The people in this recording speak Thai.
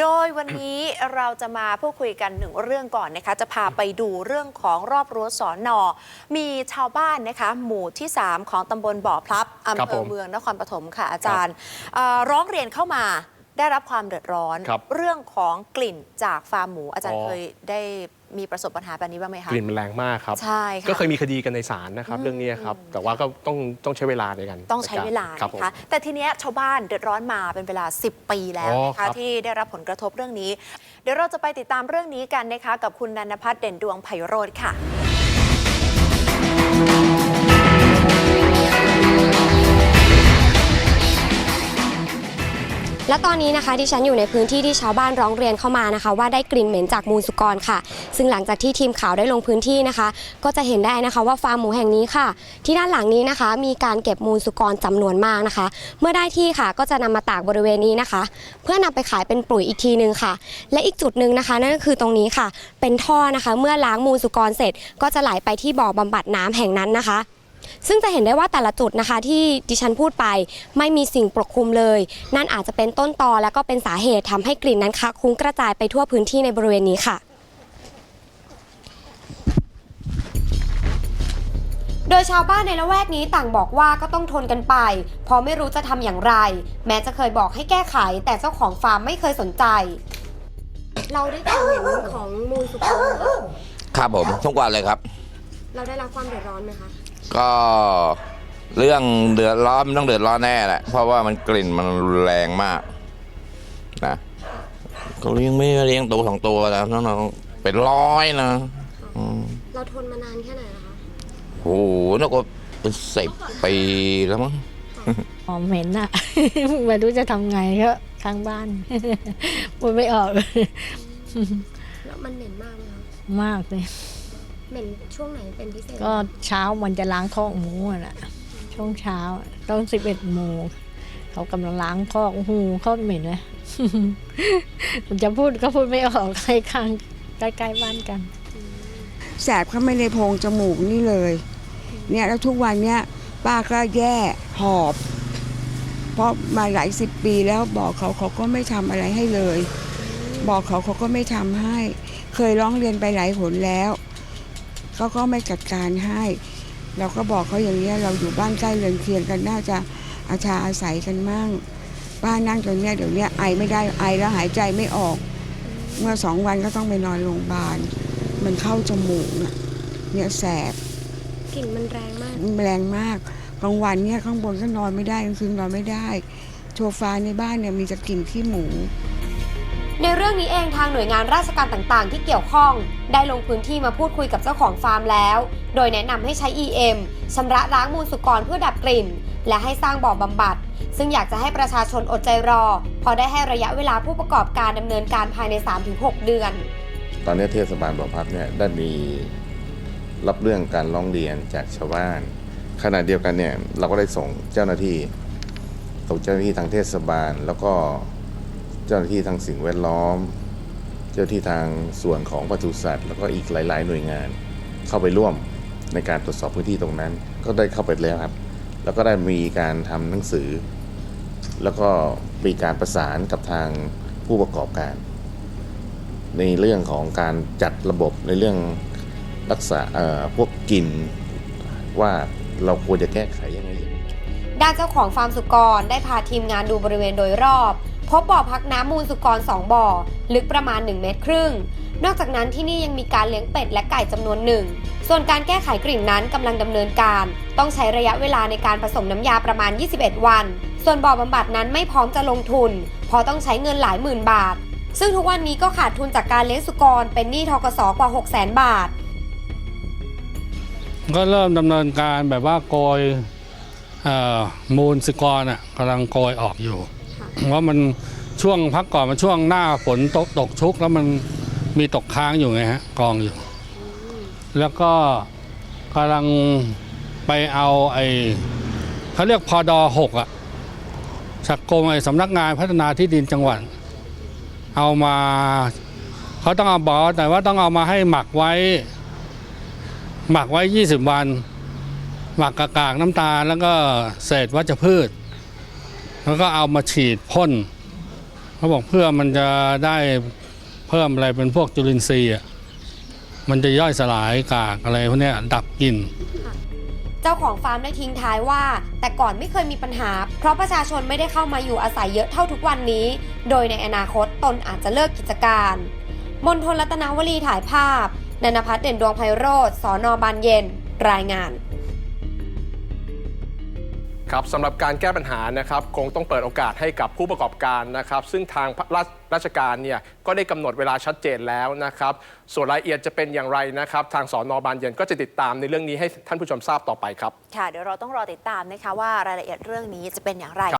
โดยวันนี้เราจะมาพูดคุยกันหนึ่งเรื่องก่อนนะคะ จะพาไปดูเรื่องของรอบรั้วสอนอมีชาวบ้านนะคะ หมู่ที่ 3 ของตำบลบ่อพลับอำครับเภผอมเมืองนครปฐมค่ะอาจารย์เอ่อร้องเรียนเข้ามาได้รับความเดือดร้อนครับเรื่องของกลิ่นจากฟาร์มหมูอาจารย์อ๋อเคยได้ มีประสบปัญหาแบบนี้บ้างไหมคะกลิ่นมันแรงมากครับ ใช่ค่ะ ก็เคยมีคดีกันในศาลนะครับ เรื่องนี้ครับ แต่ว่าก็ต้องต้องใช้เวลาในการต้องใช้เวลาครับผม นะคะแต่ทีเนี้ยชาวบ้านเดือดร้อนมาเป็นเวลา 10 ปีแล้วอ๋อนะครัคะบ ที่ได้รับผลกระทบเรื่องนี้ เดี๋ยวเราจะไปติดตามเรื่องนี้กันนะคะกับคุณนันพัฒน์เด่นดวงไพโรธค่ะ และตอนนี้นะคะที่ฉันอยู่ในพื้นที่ที่ชาวบ้านร้องเรียนเข้ามานะคะ ว่าได้กลิ่นเหม็นจากมูลสุกรค่ะ ซึ่งหลังจากที่ทีมข่าวได้ลงพื้นที่นะคะ ก็จะเห็นได้นะคะว่าฟาร์มหมูแห่งนี้ค่ะ ที่ด้านหลังนี้นะคะ มีการเก็บมูลสุกรจำนวนมากนะคะ เมื่อได้ที่ค่ะก็จะนำมาตากบริเวณนี้นะคะ เพื่อนำไปขายเป็นปุ๋ยอีกทีนึงค่ะ และอีกจุดหนึ่งนะคะนั่นก็คือตรงนี้ค่ะ เป็นท่อนะคะ เมื่อล้างมูลสุกรเสร็จ ก็จะไหลไปที่บ่อบำบัดน้ำแห่งนั้นนะคะ ซึ่งจะเห็นได้ว่าแต่ละจุดนะคะที่ดิฉันพูดไป ไม่มีสิ่งปกคลุมเลย นั่นอาจจะเป็นต้นตอและก็เป็นสาเหตุทำให้กลิ่นนั้นคะคุ้งกระจายไปทั่วพื้นที่ในบริเวณนี้ค่ะ โดยชาวบ้านในละแวกนี้ต่างบอกว่าก็ต้องทนกันไป เพราะไม่รู้จะทำอย่างไร แม้จะเคยบอกให้แก้ไข แต่เจ้าของฟาร์มไม่เคยสนใจ เราได้กลิ่นเห็นของมูลสุกรครับผมทุกวันเลยครับ เราได้รับความเดือดร้อนไหมคะ ก็เรื่องเดือดร้อนมันต้องเดือดร้อนแน่แหละ เพราะว่ามันกลิ่นมันรุนแรงมากนะเขาเลี้ยงไม่ได้เลี้ยงตัวสองตัวแล้วน้องๆเป็นร้อยนะอืมเราทนมานานแค่ไหนนะคะ โอ้โหน่าก็เป็นสิบปีแล้วมั้ง หอมเหม็นอะ ไม่รู้จะทำไงก็ข้างบ้าน พูดไม่ออก แล้วมันเหม็นมากไหมคะ มากเลย เหม็นช่วงไหนเป็นพิเศษก็เช้ามันจะล้างคอกหมูอะน่ะ ช่วงเช้าต้องสิบเอ็ดโมงเขากำลังล้างคอกโอ้โหโคตรเหม็นเลยมันจะพูดก็พูดไม่ออกใกล้ข้างใกล้ๆบ้านกัน แสบเข้าไม่ในโพรงจมูกนี่เลย เนี่ยแล้วทุกวันเนี่ยป้าก็แย่หอบ เพราะมาหลายสิบปีแล้วบอกเขาเขาก็ไม่ทำอะไรให้เลย บอกเขาเขาก็ไม่ทำให้ เคยร้องเรียนไปหลายหนแล้ว เขาก็ไม่จัดการให้ เราก็บอกเขาอย่างนี้ยเราอยู่บ้านใกล้เรือนเคียงกันน่าจะอาชาอาศัยกันมั่งป้านั่งตรงเนี้ยเดี๋ยวเนี้ยไอไม่ได้ไอแล้วหายใจไม่ออก เมื่อสองวันก็ต้องไปนอนโรงพยาบาล มันเข้าจมูกน่ะเนี่ยแสบกลิ่นมันแรงมาก แรงมากกลางวันเนี่ยข้างบนก็นอนไม่ได้กลางคืนนอนไม่ได้ โซฟาในบ้านเนี่ยมีจะกลิ่นขี้หมู ในเรื่องนี้เองทางหน่วยงานราชการต่างๆ ที่เกี่ยวข้อง ได้ลงพื้นที่มาพูดคุยกับเจ้าของฟาร์มแล้ว โดยแนะนำให้ใช้ EM ชำระล้างมูลสุกรเพื่อดับกลิ่น และให้สร้างบ่อบำบัด ซึ่งอยากจะให้ประชาชนอดใจรอ พอได้ให้ระยะเวลาผู้ประกอบการดำเนินการภายใน 3-6 เดือน ตอนนี้เทศบาลบ่อพับเนี่ยได้มีรับเรื่องการร้องเรียนจากชาวบ้านขณะเดียวกันเนี่ยเราก็ได้ส่งเจ้าหน้าที่ส่งเจ้าหน้าที่ทางเทศบาลแล้วก็ เจ้าหน้าที่ทางสิ่งแวดล้อม เจ้าหน้าที่ทางส่วนของปศุสัตว์ แล้วก็อีกหลาย ๆ หน่วยงาน เข้าไปร่วมในการตรวจสอบพื้นที่ตรงนั้น ก็ได้เข้าไปแล้วครับ แล้วก็ได้มีการทำหนังสือ แล้วก็มีการประสานกับทางผู้ประกอบการ ในเรื่องของการจัดระบบในเรื่องรักษาเอ่อพวกกลิ่นว่าเราควรจะแก้ไขยังไงด้านเจ้าของฟาร์มสุกรได้พาทีมงานดูบริเวณโดยรอบ พบบ่อพักน้ำมูลสุกร 2 บ่อ ลึกประมาณ 1 เมตรครึ่ง นอกจากนั้นที่นี่ยังมีการเลี้ยงเป็ดและไก่จำนวนหนึ่ง ส่วนการแก้ไขกลิ่นนั้นกำลังดำเนินการ ต้องใช้ระยะเวลาในการผสมน้ำยาประมาณ 21 วัน ส่วนบ่อบำบัดนั้นไม่พร้อมจะลงทุน เพราะต้องใช้เงินหลายหมื่นบาท ซึ่งทุกวันนี้ก็ขาดทุนจากการเลี้ยงสุกร เป็นหนี้ทกสกว่า 6 0 0 0 0 0 บาท ก็เริ่มดำเนินการแบบว่าโกยเอ่อมูลสิกรอะกำลังโกยออกอยู่ เพราะมันช่วงพักก่อนมันช่วงหน้าฝนตกตกชุก แล้วมันมีตกค้างอยู่ไงฮะกองอยู่ แล้วก็กำลังไปเอาไอ้เขาเรียกพอดอหกอะจากกรมไอ้สำนักงานพัฒนาที่ดินจังหวัด เอามาเขาต้องเอาบอกแต่ว่าต้องเอามาให้หมักไว้ หมักไว้ 20 วัน หมักกากากน้ำตาลแล้วก็เศษวัชพืช แล้วก็เอามาฉีดพ่นเขาบอกเพื่อมันจะได้เพิ่มอะไรเป็นพวกจุลินทรีย์มันจะย่อยสลายกากอะไรพวกนี้ดับกลิ่นเจ้าของฟาร์มได้ทิ้งท้ายว่า แต่ก่อนไม่เคยมีปัญหา เพราะประชาชนไม่ได้เข้ามาอยู่อาศัยเยอะเท่าทุกวันนี้ โดยในอนาคตตนอาจจะเลิกกิจการ มนทนรัตนวลีถ่ายภาพนันพัฒน์เด่นดวงไพโรธสอนอบานเย็น รายงาน ครับสำหรับการแก้ปัญหานะครับคงต้องเปิดโอกาสให้กับผู้ประกอบการนะครับซึ่งทางราชราชการเนี่ยก็ได้กำหนดเวลาชัดเจนแล้วนะครับส่วนรายละเอียดจะเป็นอย่างไรนะครับ ทางสอนอบานเย็นก็จะติดตามในเรื่องนี้ให้ท่านผู้ชมทราบต่อไปครับ ค่ะเดี๋ยวเราต้องรอติดตามนะคะว่ารายละเอียดเรื่องนี้จะเป็นอย่างไร